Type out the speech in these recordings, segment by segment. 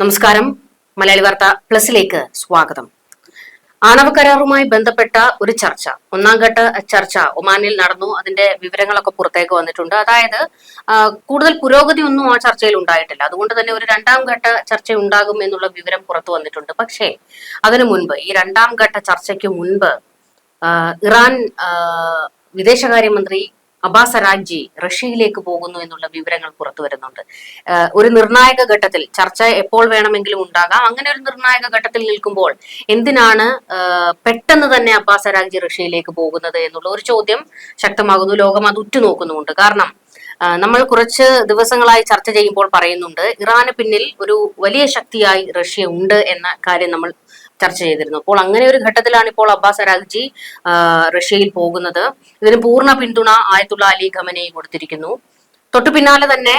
നമസ്കാരം. മലയാളി വാർത്ത പ്ലസിലേക്ക് സ്വാഗതം. ആണവ കരാറുമായി ബന്ധപ്പെട്ട ഒരു ചർച്ച. ഒന്നാം ഘട്ട ചർച്ച ഒമാനിൽ നടന്നു. അതിന്റെ വിവരങ്ങളൊക്കെ പുറത്തേക്ക് വന്നിട്ടുണ്ട്. അതായത് കൂടുതൽ പുരോഗതി ഒന്നും ആ ചർച്ചയിൽ ഉണ്ടായിട്ടില്ല. അതുകൊണ്ട് തന്നെ ഒരു രണ്ടാം ഘട്ട ചർച്ച ഉണ്ടാകും എന്നുള്ള വിവരം പുറത്തു വന്നിട്ടുണ്ട്. പക്ഷേ അതിനു മുൻപ് ഈ രണ്ടാം ഘട്ട ചർച്ചയ്ക്ക് മുൻപ് ഇറാൻ വിദേശകാര്യമന്ത്രി അബ്ബാസ് റഷ്യയിലേക്ക് പോകുന്നു എന്നുള്ള വിവരങ്ങൾ പുറത്തു വരുന്നുണ്ട്. ഒരു നിർണായക ഘട്ടത്തിൽ ചർച്ച എപ്പോൾ വേണമെങ്കിലും ഉണ്ടാകാം. അങ്ങനെ ഒരു നിർണായക ഘട്ടത്തിൽ നിൽക്കുമ്പോൾ എന്തിനാണ് പെട്ടെന്ന് തന്നെ അബ്ബാസ് റഷ്യയിലേക്ക് പോകുന്നത് എന്നുള്ള ഒരു ചോദ്യം ശക്തമാകുന്നു. ലോകം അത് ഉറ്റുനോക്കുന്നുമുണ്ട്. കാരണം നമ്മൾ കുറച്ച് ദിവസങ്ങളായി ചർച്ച ചെയ്യുമ്പോൾ പറയുന്നുണ്ട് ഇറാന് പിന്നിൽ ഒരു വലിയ ശക്തിയായി റഷ്യ ഉണ്ട് എന്ന കാര്യം നമ്മൾ ചർച്ച ചെയ്തിരുന്നു. അപ്പോൾ അങ്ങനെ ഒരു ഘട്ടത്തിലാണ് ഇപ്പോൾ അബ്ബാസ് അരാഗ്ജി റഷ്യയിൽ പോകുന്നത്. ഇതിന് പൂർണ പിന്തുണ ആയത്തുള്ള അലി ഖമനയെ കൊടുത്തിരിക്കുന്നു. തൊട്ടു പിന്നാലെ തന്നെ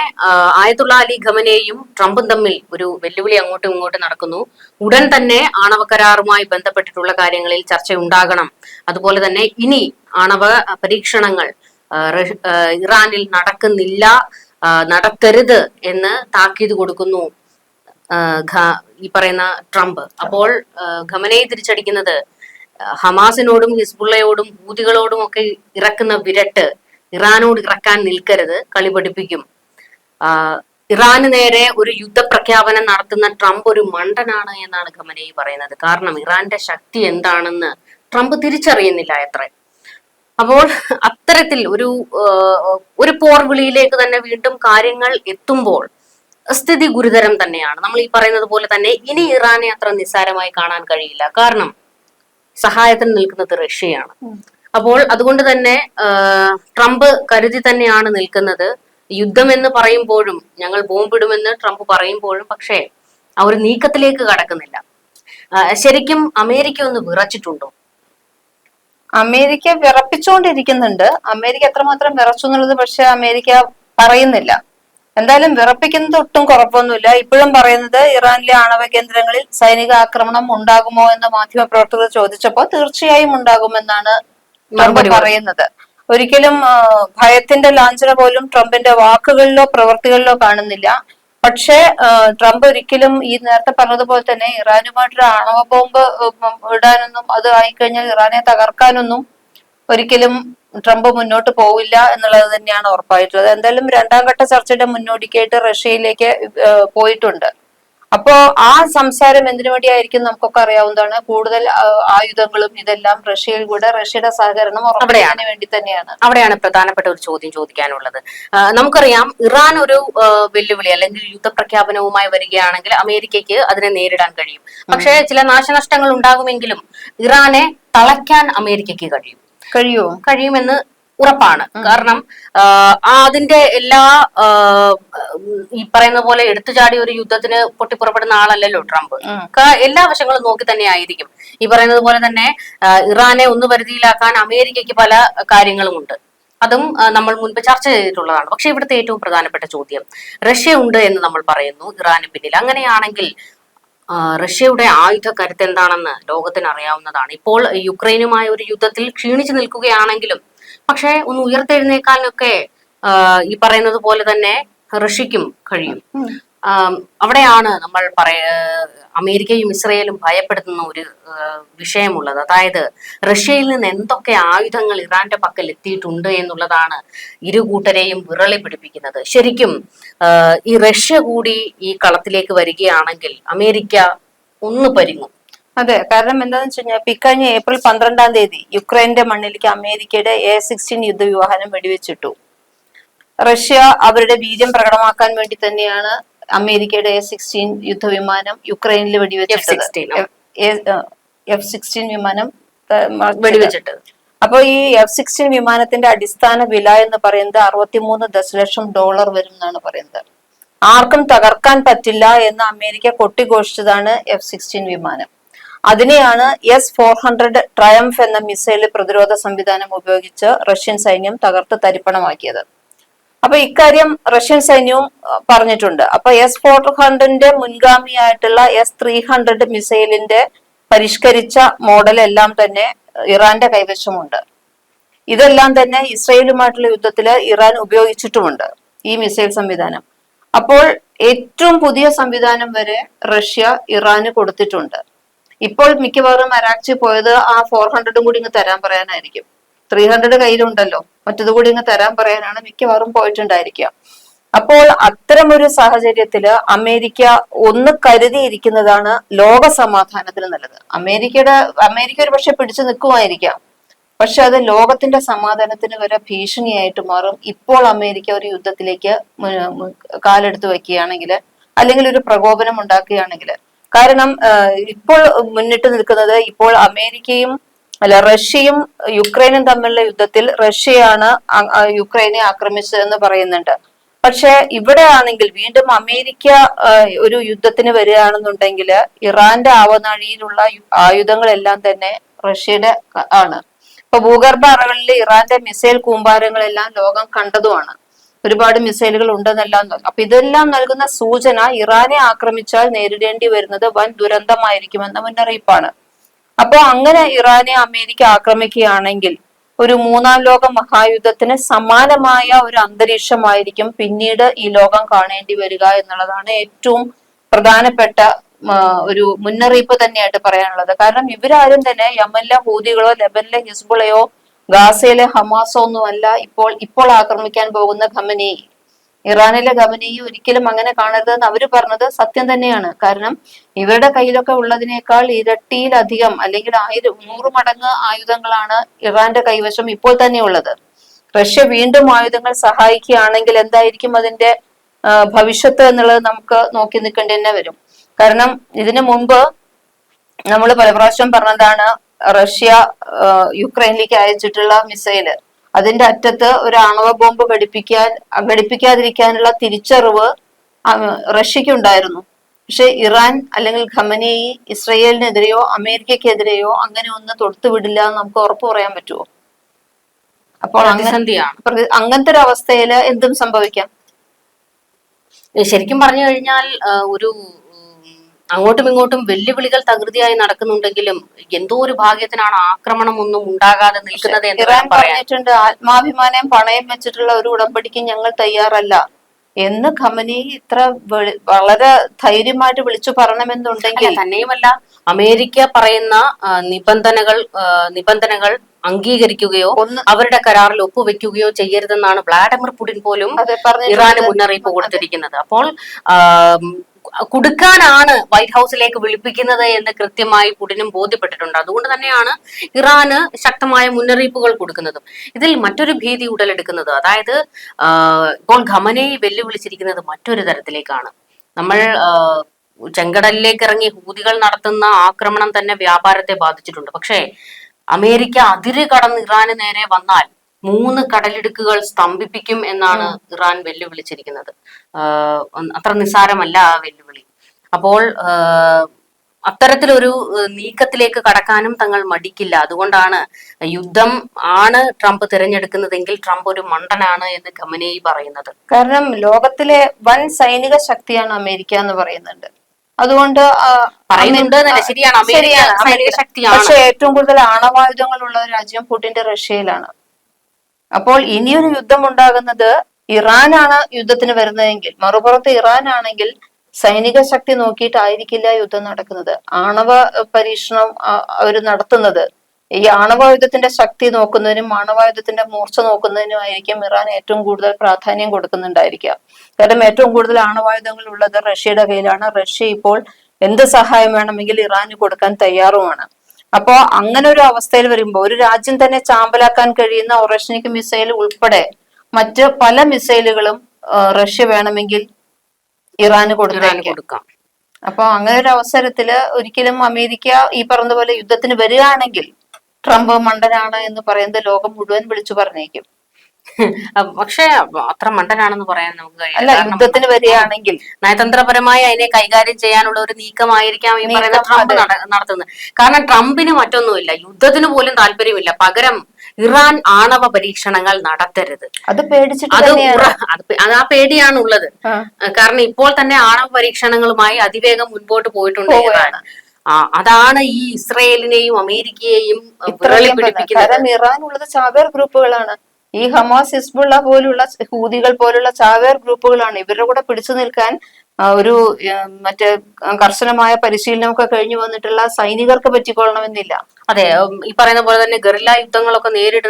ആയത്തുള്ള അലി ഖമനെയും ട്രംപും തമ്മിൽ ഒരു വെല്ലുവിളി അങ്ങോട്ടും ഇങ്ങോട്ടും നടക്കുന്നു. ഉടൻ തന്നെ ആണവ കരാറുമായി ബന്ധപ്പെട്ടിട്ടുള്ള കാര്യങ്ങളിൽ ചർച്ച ഉണ്ടാകണം. അതുപോലെ തന്നെ ഇനി ആണവ പരീക്ഷണങ്ങൾ ഇറാനിൽ നടക്കുന്നില്ല നടക്കരുത് എന്ന് താക്കീത് കൊടുക്കുന്നു. ഈ പറയുന്ന ട്രംപ്. അപ്പോൾ ഖമനയെ തിരിച്ചടിക്കുന്നത് ഹമാസിനോടും ഹിസ്ബുള്ളയോടും ഹൂതികളോടും ഒക്കെ ഇറക്കുന്ന വിരട്ട് ഇറാനോട് ഇറക്കാൻ നിൽക്കരുത് കളി പഠിപ്പിക്കും. ഇറാന് നേരെ ഒരു യുദ്ധപ്രഖ്യാപനം നടത്തുന്ന ട്രംപ് ഒരു മണ്ടനാണ് എന്നാണ് ഖമനയി പറയുന്നത്. കാരണം ഇറാന്റെ ശക്തി എന്താണെന്ന് ട്രംപ് തിരിച്ചറിയുന്നില്ല എത്ര അപ്പോൾ അത്തരത്തിൽ ഒരു ഒരു പോർവിളിയിലേക്ക് തന്നെ വീണ്ടും കാര്യങ്ങൾ എത്തുമ്പോൾ സ്ഥിതി ഗുരുതരം തന്നെയാണ്. നമ്മൾ ഈ പറയുന്നത് പോലെ തന്നെ ഇനി ഇറാനെ അത്ര നിസ്സാരമായി കാണാൻ കഴിയില്ല. കാരണം സഹായത്തിന് നിൽക്കുന്നത് റഷ്യയാണ്. അപ്പോൾ അതുകൊണ്ട് തന്നെ ട്രംപ് കരുതി തന്നെയാണ് നിൽക്കുന്നത്. യുദ്ധം എന്ന് പറയുമ്പോഴും ഞങ്ങൾ ബോംബിടുമെന്ന് ട്രംപ് പറയുമ്പോഴും പക്ഷേ ആ ഒരു നീക്കത്തിലേക്ക് കടക്കുന്നില്ല. ശരിക്കും അമേരിക്ക ഒന്ന് വിറച്ചിട്ടുണ്ടോ? അമേരിക്ക വിറപ്പിച്ചുകൊണ്ടിരിക്കുന്നുണ്ട്. അമേരിക്ക എത്രമാത്രം വിറച്ചു എന്നുള്ളത് പക്ഷെ അമേരിക്ക പറയുന്നില്ല. എന്തായാലും വിറപ്പിക്കുന്നത് ഒട്ടും കുഴപ്പമൊന്നുമില്ല ഇപ്പോഴും പറയുന്നത് ഇറാനിലെ ആണവ കേന്ദ്രങ്ങളിൽ സൈനിക ആക്രമണം ഉണ്ടാകുമോ എന്ന് മാധ്യമ പ്രവർത്തകർ ചോദിച്ചപ്പോൾ തീർച്ചയായും ഉണ്ടാകുമെന്നാണ് ട്രംപ് പറയുന്നത്. ഒരിക്കലും ഭയത്തിന്റെ ലാഞ്ചന പോലും ട്രംപിന്റെ വാക്കുകളിലോ പ്രവൃത്തികളിലോ കാണുന്നില്ല. പക്ഷേ ട്രംപ് ഒരിക്കലും ഈ നേരത്തെ പറഞ്ഞതുപോലെ തന്നെ ഇറാനുമായിട്ടൊരു ആണവ ബോംബ് ഇടാനൊന്നും അത് ആയിക്കഴിഞ്ഞാൽ ഇറാനെ തകർക്കാനൊന്നും ഒരിക്കലും ട്രംപ് മുന്നോട്ട് പോവില്ല എന്നുള്ളത് തന്നെയാണ് ഉറപ്പായിട്ടുള്ളത്. എന്തായാലും രണ്ടാം ഘട്ട ചർച്ചയുടെ മുന്നോടിക്കായിട്ട് റഷ്യയിലേക്ക് പോയിട്ടുണ്ട്. അപ്പോ ആ സംസാരം എന്തിനു വേണ്ടിയായിരിക്കും നമുക്കൊക്കെ അറിയാവുന്നതാണ്. കൂടുതൽ ആയുധങ്ങളും ഇതെല്ലാം റഷ്യയിൽ കൂടെ റഷ്യയുടെ സഹകരണം അവിടെയാണ്. വേണ്ടി തന്നെയാണ്. അവിടെയാണ് പ്രധാനപ്പെട്ട ഒരു ചോദ്യം ചോദിക്കാനുള്ളത്. നമുക്കറിയാം ഇറാൻ ഒരു വെല്ലുവിളി അല്ലെങ്കിൽ യുദ്ധപ്രഖ്യാപനവുമായി വരികയാണെങ്കിൽ അമേരിക്കയ്ക്ക് അതിനെ നേരിടാൻ കഴിയും. പക്ഷേ ചില നാശനഷ്ടങ്ങൾ ഉണ്ടാകുമെങ്കിലും ഇറാനെ തളയ്ക്കാൻ അമേരിക്കയ്ക്ക് കഴിയും. കഴിയുമോ കഴിയുമെന്ന് ഉറപ്പാണ്. കാരണം അതിന്റെ എല്ലാ ഈ പറയുന്ന പോലെ എടുത്തുചാടി ഒരു യുദ്ധത്തിന് പൊട്ടിപ്പുറപ്പെടുന്ന ആളല്ലല്ലോ ട്രംപ്. എല്ലാ വശങ്ങളും നോക്കി തന്നെ ആയിരിക്കും. ഈ പറയുന്നത് പോലെ തന്നെ ഇറാനെ ഒന്ന് പരിധിയിലാക്കാൻ അമേരിക്കയ്ക്ക് പല കാര്യങ്ങളുമുണ്ട്. അതും നമ്മൾ മുൻപ് ചർച്ച ചെയ്തിട്ടുള്ളതാണ്. പക്ഷെ ഇവിടുത്തെ ഏറ്റവും പ്രധാനപ്പെട്ട ചോദ്യം റഷ്യ ഉണ്ട് എന്ന് നമ്മൾ പറയുന്നു ഇറാന് പിന്നിൽ. അങ്ങനെയാണെങ്കിൽ റഷ്യയുടെ ആയുധ കരുത്ത് എന്താണെന്ന് ലോകത്തിന് അറിയാവുന്നതാണ് ഇപ്പോൾ യുക്രൈനുമായ ഒരു യുദ്ധത്തിൽ ക്ഷീണിച്ചു നിൽക്കുകയാണെങ്കിലും പക്ഷേ ഒന്ന് ഉയർത്തെഴുന്നേക്കാനൊക്കെ ഈ പറയുന്നത് പോലെ തന്നെ റഷ്യക്കും കഴിയും. അവിടെയാണ് നമ്മൾ പറയ അമേരിക്കയും ഇസ്രയേലും ഭയപ്പെടുത്തുന്ന ഒരു വിഷയമുള്ളത്. അതായത് റഷ്യയിൽ നിന്ന് എന്തൊക്കെ ആയുധങ്ങൾ ഇറാന്റെ പക്കൽ എത്തിയിട്ടുണ്ട് എന്നുള്ളതാണ് ഇരു കൂട്ടരെയും വിറളി പിടിപ്പിക്കുന്നത്. ശരിക്കും ഈ റഷ്യ കൂടി ഈ കളത്തിലേക്ക് വരികയാണെങ്കിൽ അമേരിക്ക ഒന്ന് പരിങ്ങും. അതെ കാരണം എന്താണെന്ന് വെച്ച് കഴിഞ്ഞാൽ ഇക്കഴിഞ്ഞ ഏപ്രിൽ പന്ത്രണ്ടാം തീയതി യുക്രൈന്റെ മണ്ണിലേക്ക് അമേരിക്കയുടെ എ സിക്സ്റ്റീൻ യുദ്ധവിവാഹനം വെടിവെച്ചിട്ടു. റഷ്യ അവരുടെ വീര്യം പ്രകടമാക്കാൻ വേണ്ടി തന്നെയാണ് അമേരിക്കയുടെ എ സിക്സ്റ്റീൻ യുദ്ധവിമാനം യുക്രൈനിൽ വെടിവെച്ചിട്ടത്. F-16 എഫ് സിക്സ്റ്റീൻ വിമാനം വെടിവെച്ചിട്ട് അപ്പൊ ഈ എഫ് സിക്സ്റ്റീൻ വിമാനത്തിന്റെ അടിസ്ഥാന വില എന്ന് പറയുന്നത് അറുപത്തിമൂന്ന് ദശലക്ഷം ഡോളർ വരും എന്നാണ് പറയുന്നത്. ആർക്കും തകർക്കാൻ പറ്റില്ല എന്ന് അമേരിക്ക കൊട്ടിഘോഷിച്ചതാണ് എഫ് സിക്സ്റ്റീൻ വിമാനം. അതിനെയാണ് എസ് ഫോർ ഹൺഡ്രഡ് ട്രയംഫ് എന്ന മിസൈൽ പ്രതിരോധ സംവിധാനം ഉപയോഗിച്ച് റഷ്യൻ സൈന്യം തകർത്ത് തരിപ്പണമാക്കിയത്. അപ്പൊ ഇക്കാര്യം റഷ്യൻ സൈന്യവും പറഞ്ഞിട്ടുണ്ട്. അപ്പൊ എസ് ഫോർ ഹൺഡ്രഡിന്റെ മുൻഗാമിയായിട്ടുള്ള എസ് ത്രീ ഹൺഡ്രഡ് മിസൈലിന്റെ പരിഷ്കരിച്ച മോഡൽ എല്ലാം തന്നെ ഇറാന്റെ കൈവശമുണ്ട്. ഇതെല്ലാം തന്നെ ഇസ്രയേലുമായിട്ടുള്ള യുദ്ധത്തിൽ ഇറാൻ ഉപയോഗിച്ചിട്ടുമുണ്ട് ഈ മിസൈൽ സംവിധാനം. അപ്പോൾ ഏറ്റവും പുതിയ സംവിധാനം വരെ റഷ്യ ഇറാന് കൊടുത്തിട്ടുണ്ട്. ഇപ്പോൾ മിക്കവാറും അരാക്ചി പോയത് ആ ഫോർ ഹൺഡ്രഡും കൂടി ഇങ്ങ് തരാൻ പറയാനായിരിക്കും. Three hundred കയ്യിലുണ്ടല്ലോ. മറ്റത് കൂടി ഇങ്ങ് തരാൻ പറയാനാണ് മിക്കവാറും പോയിട്ടുണ്ടായിരിക്കുക. അപ്പോൾ അത്തരമൊരു സാഹചര്യത്തിൽ അമേരിക്ക ഒന്ന് കരുതിയിരിക്കുന്നതാണ് ലോക സമാധാനത്തിന് നല്ലത്. അമേരിക്കയുടെ അമേരിക്ക ഒരു പക്ഷെ പിടിച്ചു നിൽക്കുമായിരിക്കാം പക്ഷെ അത് ലോകത്തിന്റെ സമാധാനത്തിന് വരെ ഭീഷണിയായിട്ട് മാറും. ഇപ്പോൾ അമേരിക്ക ഒരു യുദ്ധത്തിലേക്ക് കാലെടുത്ത് വെക്കുകയാണെങ്കിൽ അല്ലെങ്കിൽ ഒരു പ്രകോപനം ഉണ്ടാക്കുകയാണെങ്കിൽ കാരണം ഇപ്പോൾ മുന്നിട്ട് നിൽക്കുന്നത് ഇപ്പോൾ അമേരിക്കയും അല്ല റഷ്യയും യുക്രൈനും തമ്മിലുള്ള യുദ്ധത്തിൽ റഷ്യയാണ് യുക്രൈനെ ആക്രമിച്ചതെന്ന് പറയുന്നുണ്ട്. പക്ഷെ ഇവിടെ ആണെങ്കിൽ വീണ്ടും അമേരിക്ക ഒരു യുദ്ധത്തിന് വരികയാണെന്നുണ്ടെങ്കിൽ ഇറാന്റെ ആവനാഴിയിലുള്ള ആയുധങ്ങളെല്ലാം തന്നെ റഷ്യയുടെ ആണ്. ഇപ്പൊ ഭൂഗർഭ അറകളിൽ ഇറാന്റെ മിസൈൽ കൂമ്പാരങ്ങളെല്ലാം ലോകം കണ്ടതുമാണ്. ഒരുപാട് മിസൈലുകൾ ഉണ്ടെന്നെല്ലാം അപ്പൊ ഇതെല്ലാം നൽകുന്ന സൂചന ഇറാനെ ആക്രമിച്ചാൽ നേരിടേണ്ടി വരുന്നത് വൻ ദുരന്തമായിരിക്കുമെന്ന മുന്നറിയിപ്പാണ്. അപ്പോ അങ്ങനെ ഇറാനെ അമേരിക്ക ആക്രമിക്കുകയാണെങ്കിൽ ഒരു മൂന്നാം ലോക മഹായുദ്ധത്തിന് സമാനമായ ഒരു അന്തരീക്ഷമായിരിക്കും പിന്നീട് ഈ ലോകം കാണേണ്ടി വരിക എന്നുള്ളതാണ് ഏറ്റവും പ്രധാനപ്പെട്ട ഒരു മുന്നറിയിപ്പ് തന്നെയായിട്ട് പറയാനുള്ളത്. കാരണം ഇവരാരും തന്നെ യമനിലെ ഹൂതികളോ ലബനിലെ ഹിസ്ബുളയോ ഗാസയിലെ ഹമാസോ ഒന്നുമല്ല ഇപ്പോൾ ഇപ്പോൾ ആക്രമിക്കാൻ പോകുന്ന ഖമനി ഇറാനിലെ ഗവനെയും ഒരിക്കലും അങ്ങനെ കാണരുതെന്ന് അവർ പറഞ്ഞത് സത്യം തന്നെയാണ്. കാരണം ഇവരുടെ കയ്യിലൊക്കെ ഉള്ളതിനേക്കാൾ ഇരട്ടിയിലധികം അല്ലെങ്കിൽ ആയിരം നൂറ് മടങ്ങ് ആയുധങ്ങളാണ് ഇറാന്റെ കൈവശം ഇപ്പോൾ തന്നെ ഉള്ളത്. റഷ്യ വീണ്ടും ആയുധങ്ങൾ സഹായിക്കുകയാണെങ്കിൽ എന്തായിരിക്കും അതിന്റെ ഭവിഷ്യത്ത് എന്നുള്ളത് നമുക്ക് നോക്കി നിൽക്കേണ്ടി തന്നെ വരും. കാരണം ഇതിനു മുമ്പ് നമ്മൾ പല പ്രാവശ്യം പറഞ്ഞതാണ് റഷ്യ യുക്രൈനിലേക്ക് അയച്ചിട്ടുള്ള മിസൈൽ. അതിന്റെ അറ്റത്ത് ഒരു ആണവ ബോംബ് ഘടിപ്പിക്കാൻ ഘടിപ്പിക്കാതിരിക്കാനുള്ള തിരിച്ചറിവ് റഷ്യക്കുണ്ടായിരുന്നു. പക്ഷെ ഇറാൻ അല്ലെങ്കിൽ ഖമനേയി ഇസ്രയേലിനെതിരെയോ അമേരിക്കക്കെതിരെയോ അങ്ങനെ ഒന്ന് തൊടുത്തുവിടില്ല എന്ന് നമുക്ക് ഉറപ്പ് പറയാൻ പറ്റുമോ? അപ്പോൾ അങ്ങനെ അങ്ങനത്തെ ഒരു അവസ്ഥയിൽ എന്തും സംഭവിക്കാം. ശരിക്കും പറഞ്ഞു കഴിഞ്ഞാൽ ഒരു അങ്ങോട്ടും ഇങ്ങോട്ടും വെല്ലുവിളികൾ തകൃതിയായി നടക്കുന്നുണ്ടെങ്കിലും എന്തോ ഒരു ഭാഗ്യത്തിനാണ് ആക്രമണം ഒന്നും ഉണ്ടാകാതെ നിൽക്കുന്നത് ഇറാൻ പറഞ്ഞിട്ടുണ്ട് ആത്മാഭിമാനം പണയം വെച്ചിട്ടുള്ള ഒരു ഉടമ്പടിക്ക് ഞങ്ങൾ തയ്യാറല്ല. എന്ന് ഖമനി ഇത്ര വളരെ ധൈര്യമായിട്ട് വിളിച്ചു പറയണമെന്നുണ്ടെങ്കിൽ തന്നെയുമല്ല അമേരിക്ക പറയുന്ന നിബന്ധനകൾ നിബന്ധനകൾ അംഗീകരിക്കുകയോ ഒന്ന് അവരുടെ കരാറിൽ ഒപ്പുവെക്കുകയോ ചെയ്യരുതെന്നാണ് വ്ളാഡിമിർ പുടിൻ പോലും. ഇറാന് മുന്നറിയിപ്പ് കൊടുത്തിരിക്കുന്നത്. അപ്പോൾ കുടുക്കാനാണ് വൈറ്റ് ഹൗസിലേക്ക് വിളിപ്പിക്കുന്നത് എന്ന് കൃത്യമായി പുടിനും ബോധ്യപ്പെട്ടിട്ടുണ്ട്. അതുകൊണ്ട് തന്നെയാണ് ഇറാന് ശക്തമായ മുന്നറിയിപ്പുകൾ കൊടുക്കുന്നതും. ഇതിൽ മറ്റൊരു ഭീതി ഉടലെടുക്കുന്നത് അതായത് ഇപ്പോൾ ഖമനയെ വെല്ലുവിളിച്ചിരിക്കുന്നത് മറ്റൊരു തരത്തിലേക്കാണ്. നമ്മൾ ചെങ്കടലിലേക്ക് ഇറങ്ങി ഹൂതികൾ നടത്തുന്ന ആക്രമണം തന്നെ വ്യാപാരത്തെ ബാധിച്ചിട്ടുണ്ട്. പക്ഷേ അമേരിക്ക അതിര് കടന്ന് ഇറാന് നേരെ വന്നാൽ മൂന്ന് കടലിടുക്കുകൾ സ്തംഭിപ്പിക്കും എന്നാണ് ഇറാൻ വെല്ലുവിളിച്ചിരിക്കുന്നത് അത്ര നിസ്സാരമല്ല ആ വെല്ലുവിളി അപ്പോൾ അത്തരത്തിലൊരു നീക്കത്തിലേക്ക് കടക്കാനും തങ്ങൾ മടിക്കില്ല അതുകൊണ്ടാണ് യുദ്ധം ആണ് ട്രംപ് തിരഞ്ഞെടുക്കുന്നതെങ്കിൽ ട്രംപ് ഒരു മണ്ടനാണ് എന്ന് ഗമനേയി പറയുന്നത് കാരണം ലോകത്തിലെ വൻ സൈനിക ശക്തിയാണ് അമേരിക്ക എന്ന് പറയുന്നുണ്ട് അതുകൊണ്ട് പറയുന്നുണ്ട് ശരിയാണ്. അമേരിക്ക. ശക്തിയാണ്. പക്ഷെ ഏറ്റവും കൂടുതൽ ആണവായുധങ്ങളുള്ള രാജ്യം പുടിന്റെ റഷ്യയിലാണ് അപ്പോൾ ഇനിയൊരു യുദ്ധം ഉണ്ടാകുന്നത് ഇറാനാണ് യുദ്ധത്തിന് വരുന്നതെങ്കിൽ മറുപുറത്ത് ഇറാൻ ആണെങ്കിൽ സൈനിക ശക്തി നോക്കിയിട്ടായിരിക്കില്ല യുദ്ധം നടക്കുന്നത്. ആണവ പരീക്ഷണം അവർ നടത്തുന്നത്. ഈ ആണവായുധത്തിന്റെ ശക്തി നോക്കുന്നതിനും ആണവായുധത്തിന്റെ മൂർച്ച നോക്കുന്നതിനും ആയിരിക്കും ഇറാൻ ഏറ്റവും കൂടുതൽ പ്രാധാന്യം കൊടുക്കുന്നുണ്ടായിരിക്കുക. കാരണം ഏറ്റവും കൂടുതൽ ആണവായുധങ്ങൾ ഉള്ളത് റഷ്യയുടെ കയ്യിലാണ്. റഷ്യ ഇപ്പോൾ എന്ത് സഹായം വേണമെങ്കിൽ ഇറാന് കൊടുക്കാൻ തയ്യാറുമാണ്. അപ്പോ അങ്ങനെ ഒരു അവസ്ഥയിൽ വരുമ്പോൾ ഒരു രാജ്യം തന്നെ ചാമ്പലാക്കാൻ കഴിയുന്ന ഒറഷ്നിക് മിസൈൽ ഉൾപ്പെടെ മറ്റ് പല മിസൈലുകളും റഷ്യ വേണമെങ്കിൽ ഇറാന് കൊടുക്കാൻ കൊടുക്കാം. അപ്പൊ അങ്ങനെ ഒരു അവസരത്തിൽ ഒരിക്കലും അമേരിക്ക ഈ പറഞ്ഞ പോലെ യുദ്ധത്തിന് വരികയാണെങ്കിൽ ട്രംപ് മണ്ടനാണ് എന്ന് പറയുന്നത് ലോകം മുഴുവൻ വിളിച്ചു പറഞ്ഞേക്കും. പക്ഷേ അത്ര മണ്ടനാണെന്ന് പറയാൻ നമുക്ക് കഴിയില്ല. യുദ്ധത്തിന് വരികയാണെങ്കിൽ. നയതന്ത്രപരമായി അതിനെ കൈകാര്യം ചെയ്യാനുള്ള ഒരു നീക്കമായിരിക്കാം ഈ പറയുന്ന ട്രംപ് നടത്തുന്നത്. കാരണം ട്രംപിന് മറ്റൊന്നുമില്ല. യുദ്ധത്തിന് പോലും താല്പര്യമില്ല. പകരം ഇറാൻ ആണവ പരീക്ഷണങ്ങൾ നടത്തരുത്. അത് പേടിച്ചിട്ട് അത് ആ പേടിയാണ് ഉള്ളത് കാരണം ഇപ്പോൾ തന്നെ ആണവ പരീക്ഷണങ്ങളുമായി അതിവേഗം മുൻപോട്ട് പോയിട്ടുണ്ട് ഇറാൻ. അതാണ് ഈ ഇസ്രയേലിനെയും അമേരിക്കയെയും. ഇറാൻ ഉള്ളത് ചാവേർ ഗ്രൂപ്പുകളാണ്. ഈ ഹമാസ് ഹിസ്ബുള്ള പോലുള്ള ഹൂതികൾ പോലുള്ള ചാവേർ ഗ്രൂപ്പുകളാണ്. ഇവരുടെ കൂടെ പിടിച്ചു നിൽക്കാൻ ഒരു മറ്റേ കർശനമായ പരിശീലനമൊക്കെ കഴിഞ്ഞു വന്നിട്ടുള്ള സൈനികർക്ക് പറ്റിക്കൊള്ളണമെന്നില്ല. അതെ ഈ പറയുന്ന പോലെ തന്നെ ഗറില്ല യുദ്ധങ്ങളൊക്കെ നേരിട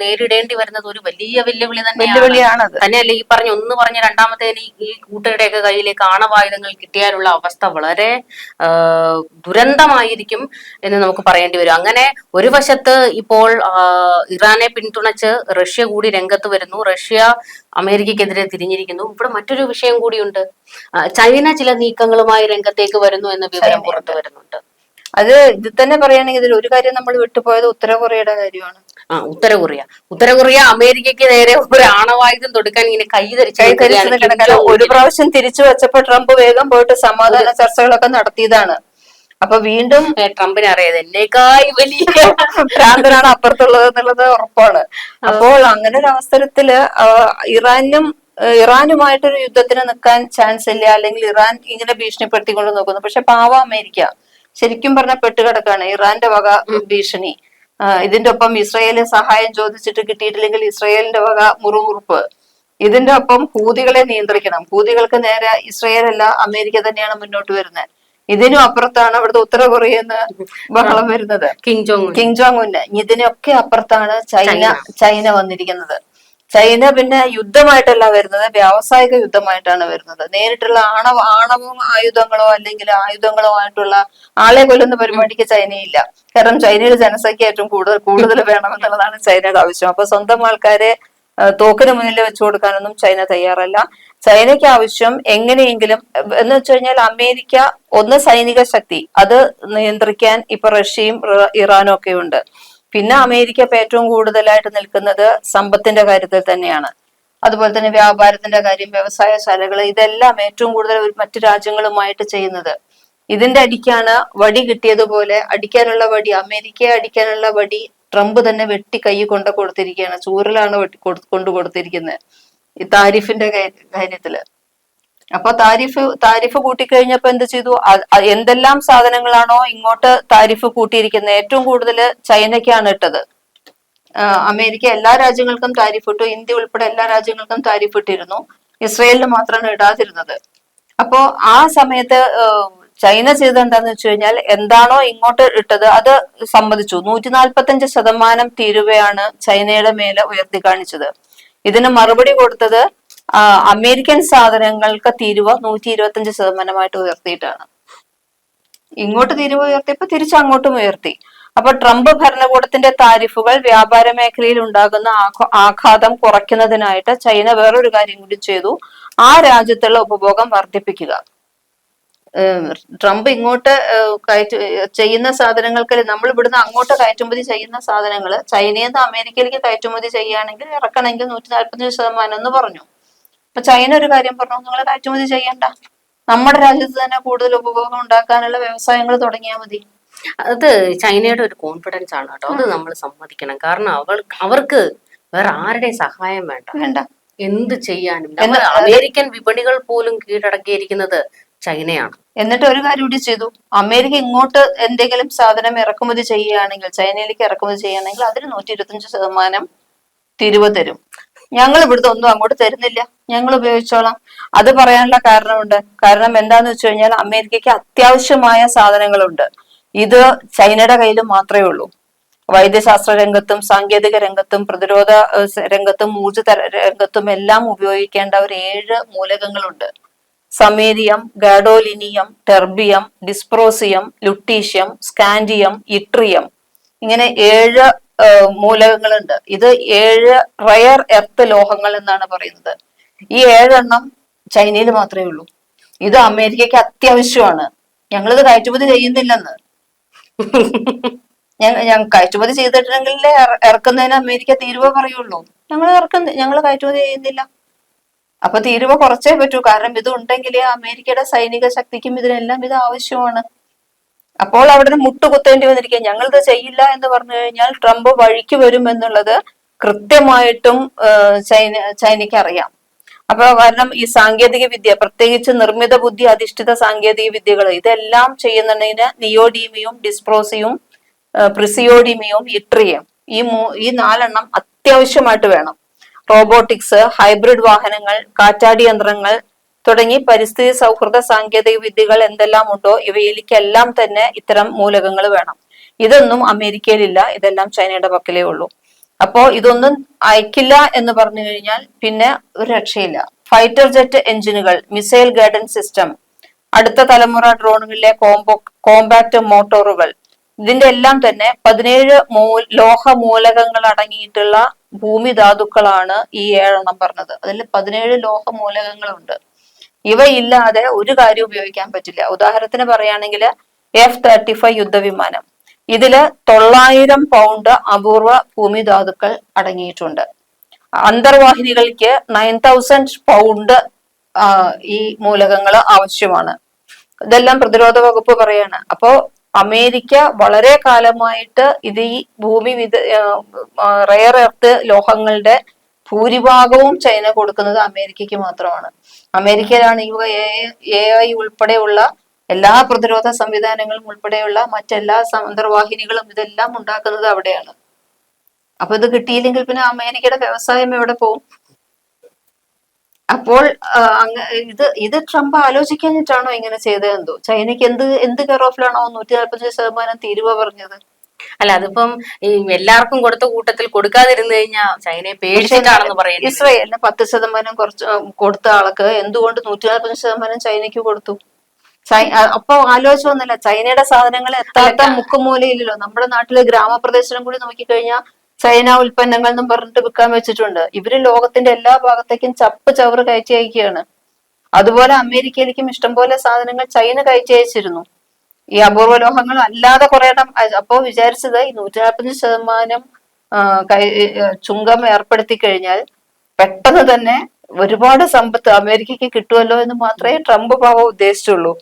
നേരിടേണ്ടി വരുന്നത് ഒരു വലിയ വെല്ലുവിളി തന്നെയാണ്. വെല്ലുവിളിയാണ് തന്നെയല്ല ഈ പറഞ്ഞ ഒന്ന് പറഞ്ഞ രണ്ടാമത്തെ ഈ- കൂട്ടരുടെയൊക്കെ കയ്യിലേക്ക് ആണവായുധങ്ങൾ കിട്ടിയാലുള്ള അവസ്ഥ വളരെ ദുരന്തമായിരിക്കും എന്ന് നമുക്ക് പറയേണ്ടി വരും. അങ്ങനെ ഒരു വശത്ത് ഇപ്പോൾ ഇറാനെ പിന്തുണച്ച് റഷ്യ കൂടി രംഗത്ത് വരുന്നു. റഷ്യ അമേരിക്കക്കെതിരെ തിരിഞ്ഞിരിക്കുന്നു. ഇവിടെ മറ്റൊരു വിഷയം കൂടിയുണ്ട്. ചൈന ചില നീക്കങ്ങളുമായി രംഗത്തേക്ക് വരുന്നു എന്ന വിവരം പുറത്തു വരുന്നുണ്ട്. അത് ഇത് തന്നെ പറയുകയാണെങ്കിൽ ഇതിൽ ഒരു കാര്യം നമ്മൾ വിട്ടുപോയത് ഉത്തര കൊറിയയുടെ കാര്യമാണ്. ആ ഉത്തര കൊറിയ ഉത്തര കൊറിയ അമേരിക്കയ്ക്ക് നേരെ ഒരു ആണവായുധം തൊടുക്കാൻ ഇങ്ങനെ കൈ ധരിച്ച ഒരു. പ്രാവശ്യം തിരിച്ചു വെച്ചപ്പോ ട്രംപ് വേഗം പോയിട്ട് സമാധാന ചർച്ചകളൊക്കെ നടത്തിയതാണ്. അപ്പൊ വീണ്ടും ട്രംപിനെ അറിയാതെ എന്നേക്കായി വലിയ ഭ്രാന്തനാണ് അപ്പുറത്തുള്ളത് എന്നുള്ളത് ഉറപ്പാണ്. അപ്പോൾ അങ്ങനെ ഒരു അവസരത്തിൽ ഇറാനും ഇറാനുമായിട്ടൊരു യുദ്ധത്തിന് നിൽക്കാൻ ചാൻസ് ഇല്ല. അല്ലെങ്കിൽ ഇറാൻ ഇങ്ങനെ ഭീഷണിപ്പെടുത്തിക്കൊണ്ട് നോക്കുന്നു പക്ഷെ പാവ അമേരിക്ക. ശരിക്കും പറഞ്ഞ പെട്ടുകിടക്കാണ് ഇറാന്റെ വക ഭീഷണി. ഇതിന്റെ ഒപ്പം ഇസ്രയേലിന് സഹായം ചോദിച്ചിട്ട് കിട്ടിയിട്ടില്ലെങ്കിൽ ഇസ്രയേലിന്റെ വക മുറുമുറുപ്പ്. ഇതിന്റെ ഒപ്പം ഹൂതികളെ നിയന്ത്രിക്കണം. ഹൂതികൾക്ക് നേരെ ഇസ്രയേലല്ല അമേരിക്ക തന്നെയാണ് മുന്നോട്ട് വരുന്നത്. ഇതിനും അപ്പുറത്താണ് അവിടുത്തെ ഉത്തര കൊറിയെന്ന് ബഹളം വരുന്നത്. Kim Jong Un. Kim Jong Un ഇതിനൊക്കെ അപ്പുറത്താണ് ചൈന. ചൈന വന്നിരിക്കുന്നത്. ചൈന പിന്നെ യുദ്ധമായിട്ടല്ല വരുന്നത് വ്യാവസായിക യുദ്ധമായിട്ടാണ് വരുന്നത്. നേരിട്ടുള്ള ആണവ ആണവും ആയുധങ്ങളോ അല്ലെങ്കിൽ ആയുധങ്ങളോ ആയിട്ടുള്ള ആളെ കൊല്ലുന്ന പരിപാടിക്ക് ചൈനയില്ല. കാരണം ചൈനയുടെ ജനസംഖ്യ ഏറ്റവും കൂടുതൽ കൂടുതൽ വേണമെന്നുള്ളതാണ് ചൈനയുടെ ആവശ്യം. അപ്പൊ സ്വന്തം ആൾക്കാരെ തോക്കിന് മുന്നിൽ വെച്ചു കൊടുക്കാനൊന്നും ചൈന തയ്യാറല്ല. ചൈനയ്ക്ക് ആവശ്യം എങ്ങനെയെങ്കിലും എന്ന് വെച്ച് കഴിഞ്ഞാൽ അമേരിക്ക ഒന്ന് സൈനിക ശക്തി അത് നിയന്ത്രിക്കാൻ ഇപ്പൊ റഷ്യയും ഇറാനും ഒക്കെ ഉണ്ട്. പിന്നെ അമേരിക്ക ഇപ്പൊ ഏറ്റവും കൂടുതലായിട്ട് നിൽക്കുന്നത് സമ്പത്തിന്റെ കാര്യത്തിൽ തന്നെയാണ്. അതുപോലെ തന്നെ വ്യാപാരത്തിന്റെ കാര്യം വ്യവസായശാലകൾ ഇതെല്ലാം ഏറ്റവും കൂടുതൽ മറ്റു രാജ്യങ്ങളുമായിട്ട് ചെയ്യുന്നത്. ഇതിന്റെ അടിക്കാണ് വടി കിട്ടിയതുപോലെ അടിക്കാനുള്ള വടി അമേരിക്കയെ അടിക്കാനുള്ള വടി ട്രംപ് തന്നെ വെട്ടി കൈ കൊണ്ട കൊടുത്തിരിക്കുകയാണ്. ചൂരലാണ് കൊണ്ട് കൊടുത്തിരിക്കുന്നത്. ഈ താരിഫിന്റെ കാര്യ- കാര്യത്തിൽ. അപ്പൊ താരിഫ് താരിഫ് കൂട്ടിക്കഴിഞ്ഞപ്പോ എന്ത് ചെയ്തു? എന്തെല്ലാം സാധനങ്ങളാണോ ഇങ്ങോട്ട് താരിഫ് കൂട്ടിയിരിക്കുന്നത്? ഏറ്റവും കൂടുതൽ ചൈനയ്ക്കാണ് ഇട്ടത്. അമേരിക്ക എല്ലാ രാജ്യങ്ങൾക്കും താരിഫ് ഇട്ടു. ഇന്ത്യ ഉൾപ്പെടെ എല്ലാ രാജ്യങ്ങൾക്കും താരിഫ് ഇട്ടിരുന്നു. ഇസ്രയേലിന് മാത്രമാണ് ഇടാതിരുന്നത്. അപ്പോ ആ സമയത്ത് ചൈന ചെയ്തത് എന്താന്ന് വെച്ച് കഴിഞ്ഞാൽ എന്താണോ ഇങ്ങോട്ട് ഇട്ടത് അത് സമ്മതിച്ചു. നൂറ്റി നാൽപ്പത്തഞ്ച് ശതമാനം തീരുവയാണ് ചൈനയുടെ മേലെ ഉയർത്തി കാണിച്ചത്. ഇതിന് മറുപടി കൊടുത്തത് അമേരിക്കൻ സാധനങ്ങൾക്ക് തീരുവ നൂറ്റി ഇരുപത്തഞ്ച് ശതമാനമായിട്ട് ഉയർത്തിയിട്ടാണ്. ഇങ്ങോട്ട് തീരുവ ഉയർത്തിയപ്പോ തിരിച്ച് അങ്ങോട്ടും ഉയർത്തി. അപ്പൊ ട്രംപ് ഭരണകൂടത്തിന്റെ താരിഫുകൾ വ്യാപാര മേഖലയിൽ ഉണ്ടാകുന്ന ആഘാതം കുറയ്ക്കുന്നതിനായിട്ട് ചൈന വേറൊരു കാര്യം കൂടി ചെയ്തു. ആ രാജ്യത്തുള്ള ഉപഭോഗം വർദ്ധിപ്പിക്കുക. ട്രംപ് ഇങ്ങോട്ട് കയറ്റ ചെയ്യുന്ന സാധനങ്ങൾക്ക് നമ്മൾ ഇവിടുന്ന് അങ്ങോട്ട് കയറ്റുമതി ചെയ്യുന്ന സാധനങ്ങൾ ചൈനയിൽ നിന്ന് അമേരിക്കയിലേക്ക് കയറ്റുമതി ചെയ്യുകയാണെങ്കിൽ ഇറക്കണമെങ്കിൽ നൂറ്റി നാൽപ്പത്തഞ്ച് ശതമാനം എന്ന് പറഞ്ഞു. അപ്പൊ ചൈന ഒരു കാര്യം പറഞ്ഞു നിങ്ങൾ കയറ്റുമതി ചെയ്യണ്ട. നമ്മുടെ രാജ്യത്ത് തന്നെ കൂടുതൽ ഉപഭോഗം ഉണ്ടാക്കാനുള്ള വ്യവസായങ്ങൾ തുടങ്ങിയാൽ മതി. അത് ചൈനയുടെ ഒരു കോൺഫിഡൻസ് ആണ് കേട്ടോ. അത് നമ്മൾ സമ്മതിക്കണം. കാരണം അവൾ അവർക്ക് വേറെ ആരുടെ സഹായം വേണ്ട. വേണ്ട. എന്ത് ചെയ്യാനും. അമേരിക്കൻ വിപണികൾ പോലും കീഴടക്കിയിരിക്കുന്നത് ചൈനയാണ്. എന്നിട്ട് ഒരു കാര്യം കൂടി ചെയ്തു. അമേരിക്ക ഇങ്ങോട്ട് എന്തെങ്കിലും സാധനം ഇറക്കുമതി ചെയ്യുകയാണെങ്കിൽ ചൈനയിലേക്ക് ഇറക്കുമതി ചെയ്യുകയാണെങ്കിൽ അതിന് നൂറ്റി ഇരുപത്തഞ്ച് ശതമാനം തിരിവ് തരും. ഞങ്ങൾ ഇവിടുത്തെ ഒന്നും അങ്ങോട്ട് തരുന്നില്ല. ഞങ്ങൾ ഉപയോഗിച്ചോളാം അത് പറയാനുള്ള കാരണമുണ്ട്. കാരണം എന്താന്ന് വെച്ച് കഴിഞ്ഞാൽ അമേരിക്കയ്ക്ക് അത്യാവശ്യമായ സാധനങ്ങളുണ്ട്. ഇത് ചൈനയുടെ കയ്യിൽ മാത്രമേ ഉള്ളൂ. വൈദ്യശാസ്ത്ര രംഗത്തും സാങ്കേതിക രംഗത്തും പ്രതിരോധ രംഗത്തും ഊർജ രംഗത്തും എല്ലാം ഉപയോഗിക്കേണ്ട ഒരു ഏഴ് മൂലകങ്ങളുണ്ട്. Samarium gadolinium terbium dysprosium lutetium scandium yttrium. ഇങ്ങനെ ഏഴ് മൂലകങ്ങളുണ്ട്. ഇത് ഏഴ് റയർ എർത്ത് ലോഹങ്ങൾ എന്നാണ് പറയുന്നത്. ഈ ഏഴെണ്ണം ചൈനയിൽ മാത്രമേ ഉള്ളൂ. ഇത് അമേരിക്കയ്ക്ക് അത്യാവശ്യമാണ്. ഞങ്ങളിത് കയറ്റുമതി ചെയ്യുന്നില്ലെന്ന്. ഞങ്ങൾ കയറ്റുമതി ചെയ്തിട്ടുണ്ടെങ്കിൽ ഇറക്കുന്നതിന് അമേരിക്ക തീരുവ പറയുള്ളൂ. ഞങ്ങൾ ഇറക്കുന്ന ഞങ്ങൾ കയറ്റുമതി ചെയ്യുന്നില്ല. അപ്പൊ തീരുവ കുറച്ചേ പറ്റൂ. കാരണം ഇത് ഉണ്ടെങ്കിലേ അമേരിക്കയുടെ സൈനിക ശക്തിക്കും ഇതിനെല്ലാം ഇത് ആവശ്യമാണ്. അപ്പോൾ അവിടെ നിന്ന് മുട്ടുകുത്തേണ്ടി വന്നിരിക്കുക ഞങ്ങളിത് ചെയ്യില്ല എന്ന് പറഞ്ഞു കഴിഞ്ഞാൽ ട്രംപ് വഴിക്ക് വരും എന്നുള്ളത് കൃത്യമായിട്ടും ചൈന ചൈനയ്ക്ക് അറിയാം. അപ്പൊ കാരണം ഈ സാങ്കേതിക വിദ്യ പ്രത്യേകിച്ച് നിർമ്മിത ബുദ്ധി അധിഷ്ഠിത സാങ്കേതിക വിദ്യകൾ ഇതെല്ലാം ചെയ്യുന്നുണ്ടെങ്കിൽ നിയോഡീമിയും ഡിസ്പ്രോസിയും പ്രിസിയോഡീമിയും ഇട്രിയും ഈ മൂ ഈ നാലെണ്ണം അത്യാവശ്യമായിട്ട് വേണം. റോബോട്ടിക്സ് ഹൈബ്രിഡ് വാഹനങ്ങൾ കാറ്റാടി യന്ത്രങ്ങൾ തുടങ്ങി പരിസ്ഥിതി സൗഹൃദ സാങ്കേതിക വിദ്യകൾ എന്തെല്ലാം ഉണ്ടോ ഇവയിലേക്കെല്ലാം തന്നെ ഇത്തരം മൂലകങ്ങൾ വേണം. ഇതൊന്നും അമേരിക്കയിലില്ല ഇതെല്ലാം ചൈനയുടെ പക്കലേ ഉള്ളൂ. അപ്പോ ഇതൊന്നും അയക്കില്ല എന്ന് പറഞ്ഞു കഴിഞ്ഞാൽ പിന്നെ ഒരു രക്ഷയില്ല. ഫൈറ്റർ ജെറ്റ് എഞ്ചിനുകൾ മിസൈൽ ഗൈഡൻസ് സിസ്റ്റം അടുത്ത തലമുറ ഡ്രോണുകളിലെ കോംബോ കോമ്പാക്ട് മോട്ടോറുകൾ ഇതിന്റെ എല്ലാം തന്നെ പതിനേഴ് മൂ ലോഹ മൂലകങ്ങൾ അടങ്ങിയിട്ടുള്ള ഭൂമി ധാതുക്കളാണ് ഈ ഏഴെണ്ണം പറഞ്ഞത്. അതിൽ പതിനേഴ് ലോഹ മൂലകങ്ങളുണ്ട്. ഇവയില്ലാതെ ഒരു കാര്യം ഉപയോഗിക്കാൻ പറ്റില്ല. ഉദാഹരണത്തിന് പറയുകയാണെങ്കിൽ എഫ് തേർട്ടി ഫൈവ് യുദ്ധവിമാനം. ഇതിൽ തൊള്ളായിരം പൗണ്ട് അപൂർവ ഭൂമി ധാതുക്കൾ അടങ്ങിയിട്ടുണ്ട്. അന്തർവാഹിനികൾക്ക് നയൻ തൗസൻഡ് പൗണ്ട് ഈ മൂലകങ്ങൾ ആവശ്യമാണ്. ഇതെല്ലാം പ്രതിരോധ വകുപ്പ് പറയാണ്. അപ്പോ അമേരിക്ക വളരെ കാലമായിട്ട് ഇത് ഈ ഭൂമി വിത റയർ എർത്ത് ലോഹങ്ങളുടെ ഭൂരിഭാഗവും ചൈന കൊടുക്കുന്നത് അമേരിക്കയ്ക്ക് മാത്രമാണ്. അമേരിക്കയിലാണ് ഈ എ ഐ ഉൾപ്പെടെയുള്ള എല്ലാ പ്രതിരോധ സംവിധാനങ്ങളും ഉൾപ്പെടെയുള്ള മറ്റെല്ലാ അന്തർവാഹിനികളും ഇതെല്ലാം ഉണ്ടാക്കുന്നത് അവിടെയാണ്. അപ്പൊ ഇത് കിട്ടിയില്ലെങ്കിൽ പിന്നെ അമേരിക്കയുടെ വ്യവസായം എവിടെ പോകും അപ്പോൾ ഇത് ഇത് ട്രംപ് ആലോചിക്കാഞ്ഞിട്ടാണോ ഇങ്ങനെ ചെയ്തതെന്തോ ചൈനയ്ക്ക് എന്ത് എന്ത് കെയർ ഓഫിലാണോ നൂറ്റി നാൽപ്പത്തഞ്ച് ശതമാനം തീരുവ പറഞ്ഞത്? അല്ല അതിപ്പം ഈ എല്ലാവർക്കും കൊടുത്ത കൂട്ടത്തിൽ കൊടുക്കാതിരുന്നു കഴിഞ്ഞാൽ ചൈനയെ പേടിച്ചിട്ടാണെന്ന് പറയുന്നത്. ഇസ്രയേലിന് പത്ത് ശതമാനം കുറച്ച് കൊടുത്ത ആൾക്ക് എന്തുകൊണ്ട് നൂറ്റി നാൽപ്പത്തഞ്ച് ശതമാനം ചൈനയ്ക്ക് കൊടുത്തു? അപ്പൊ ആലോചിച്ചൊന്നുമില്ല ചൈനയുടെ സാധനങ്ങൾ എത്താത്ത മുക്കുമൂലയില്ലല്ലോ നമ്മുടെ നാട്ടിലെ ഗ്രാമപ്രദേശം കൂടി നോക്കിക്കഴിഞ്ഞാൽ ചൈന ഉൽപ്പന്നങ്ങൾ എന്നും പറഞ്ഞിട്ട് വിൽക്കാൻ വെച്ചിട്ടുണ്ട്. ഇവർ ലോകത്തിന്റെ എല്ലാ ഭാഗത്തേക്കും ചപ്പ് ചവറ് കയറ്റി അയക്കുകയാണ്. അതുപോലെ അമേരിക്കയിലേക്കും ഇഷ്ടംപോലെ സാധനങ്ങൾ ചൈന കയറ്റി അയച്ചിരുന്നു. ഈ അപൂർവ ലോഹങ്ങൾ അല്ലാതെ കുറെ എണ്ണം അപ്പോ വിചാരിച്ചത് ഈ നൂറ്റി നാൽപ്പത്തഞ്ച് ശതമാനം ചുങ്കം ഏർപ്പെടുത്തി കഴിഞ്ഞാൽ പെട്ടെന്ന് തന്നെ ഒരുപാട് സമ്പത്ത് അമേരിക്കയ്ക്ക് കിട്ടുമല്ലോ എന്ന് മാത്രമേ ട്രംപ് പാവം ഉദ്ദേശിച്ചുള്ളൂ.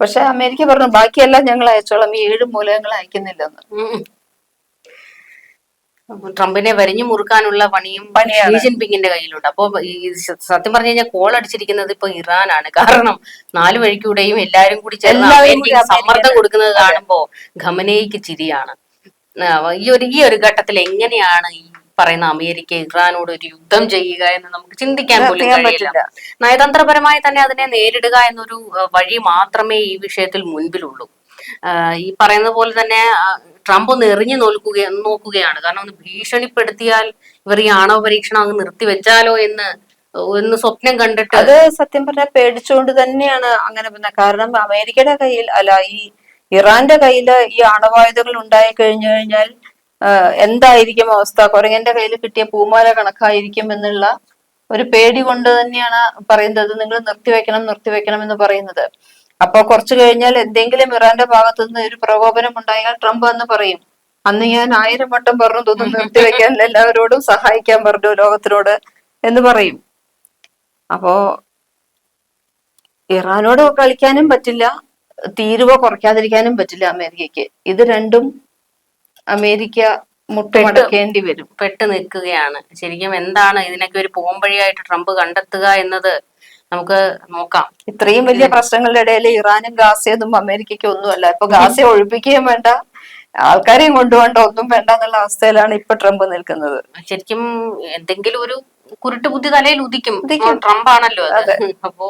പക്ഷെ അമേരിക്ക പറഞ്ഞു ബാക്കിയെല്ലാം ഞങ്ങൾ അയച്ചോളാം ഈ ഏഴ് മൂലകങ്ങൾ അയക്കുന്നില്ലെന്ന്. ട്രംപിനെ വരിഞ്ഞു മുറുക്കാനുള്ള പണിയും പണിയാണ്. ഷീ ജിൻപിങ്ങിന്റെ കയ്യിലുണ്ട്. അപ്പൊ ഈ സത്യം പറഞ്ഞു കഴിഞ്ഞാൽ കോൾ അടിച്ചിരിക്കുന്നത് ഇപ്പൊ ഇറാനാണ്. കാരണം നാല് വഴിക്കൂടെയും എല്ലാരും കൂടി ചേർന്ന് സമ്മർദ്ദം കൊടുക്കുന്നത് കാണുമ്പോ ഖമനേയ്ക്ക് ചിരിയാണ്. ഈ ഒരു ഈ ഒരു ഘട്ടത്തിൽ എങ്ങനെയാണ് ഈ പറയുന്ന അമേരിക്ക ഇറാനോട് ഒരു യുദ്ധം ചെയ്യുക എന്ന് നമുക്ക് ചിന്തിക്കാൻ പോലും കഴിയില്ല. നയതന്ത്രപരമായി തന്നെ അതിനെ നേരിടുക എന്നൊരു വഴി മാത്രമേ ഈ വിഷയത്തിൽ മുൻപിലുള്ളൂ. ഈ പറയുന്ന പോലെ തന്നെ ട്രംപ് ഒന്ന് എറിഞ്ഞു നോക്കുക നോക്കുകയാണ്. കാരണം ഒന്ന് ഭീഷണിപ്പെടുത്തിയാൽ ഇവർ ഈ ആണവ പരീക്ഷണം അങ്ങ് നിർത്തിവെച്ചാലോ എന്ന് ഒന്ന് സ്വപ്നം കണ്ടിട്ട് അത് സത്യം പറഞ്ഞാൽ പേടിച്ചുകൊണ്ട് തന്നെയാണ് അങ്ങനെ പിന്നെ കാരണം അമേരിക്കയുടെ കയ്യിൽ അല്ല ഈ ഇറാന്റെ കയ്യിൽ ഈ ആണവായുധങ്ങൾ ഉണ്ടായി കഴിഞ്ഞു കഴിഞ്ഞാൽ എന്തായിരിക്കും അവസ്ഥ? കുരങ്ങന്റെ കയ്യിൽ കിട്ടിയ പൂമാല കണക്കായിരിക്കും എന്നുള്ള ഒരു പേടി കൊണ്ട് തന്നെയാണ് പറയുന്നത്. നിങ്ങൾ നിർത്തിവെക്കണം നിർത്തിവെക്കണം എന്ന് പറയുന്നത്. അപ്പൊ കുറച്ചു കഴിഞ്ഞാൽ എന്തെങ്കിലും ഇറാന്റെ ഭാഗത്തു നിന്ന് ഒരു പ്രകോപനം ഉണ്ടായാൽ ട്രംപ് എന്ന് പറയും അന്ന് ഞാൻ ആയിരം വട്ടം പറഞ്ഞു തോന്നും നിർത്തിവെക്കാൻ എല്ലാവരോടും സഹായിക്കാൻ പറഞ്ഞു ലോകത്തിനോട് എന്ന് പറയും. അപ്പോ ഇറാനോട് കളിക്കാനും പറ്റില്ല തീരുവ കുറയ്ക്കാതിരിക്കാനും പറ്റില്ല അമേരിക്കയ്ക്ക്. ഇത് രണ്ടും അമേരിക്ക മുട്ടുമടക്കേണ്ടി വരും. പെട്ട് നിൽക്കുകയാണ്. ശരിക്കും എന്താണ് ഇതിനൊക്കെ ഒരു പോംവഴിയായിട്ട് ട്രംപ് കണ്ടെത്തുക എന്നത് നമുക്ക് നോക്കാം. ഇത്രയും വലിയ പ്രശ്നങ്ങളുടെ ഇടയിൽ ഇറാനും ഗാസയൊന്നും അമേരിക്കയ്ക്ക് ഒന്നുമല്ല. ഇപ്പൊ ഗാസയെ ഒഴിപ്പിക്കുകയും വേണ്ട ആൾക്കാരെയും കൊണ്ടുപോകണ്ട ഒന്നും വേണ്ട എന്നുള്ള അവസ്ഥയിലാണ് ഇപ്പൊ ട്രംപ് നിൽക്കുന്നത്. ശരിക്കും എന്തെങ്കിലും ഒരു കുരുട്ട് ബുദ്ധി തലയിൽ ഉദിക്കും. ഉദിക്കും. ട്രംപ് ആണല്ലോ അത്. അപ്പോ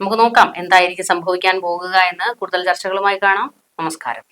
നമുക്ക് നോക്കാം. എന്തായിരിക്കും സംഭവിക്കാൻ പോകുക എന്ന് കൂടുതൽ ചർച്ചകളുമായി കാണാം. നമസ്കാരം.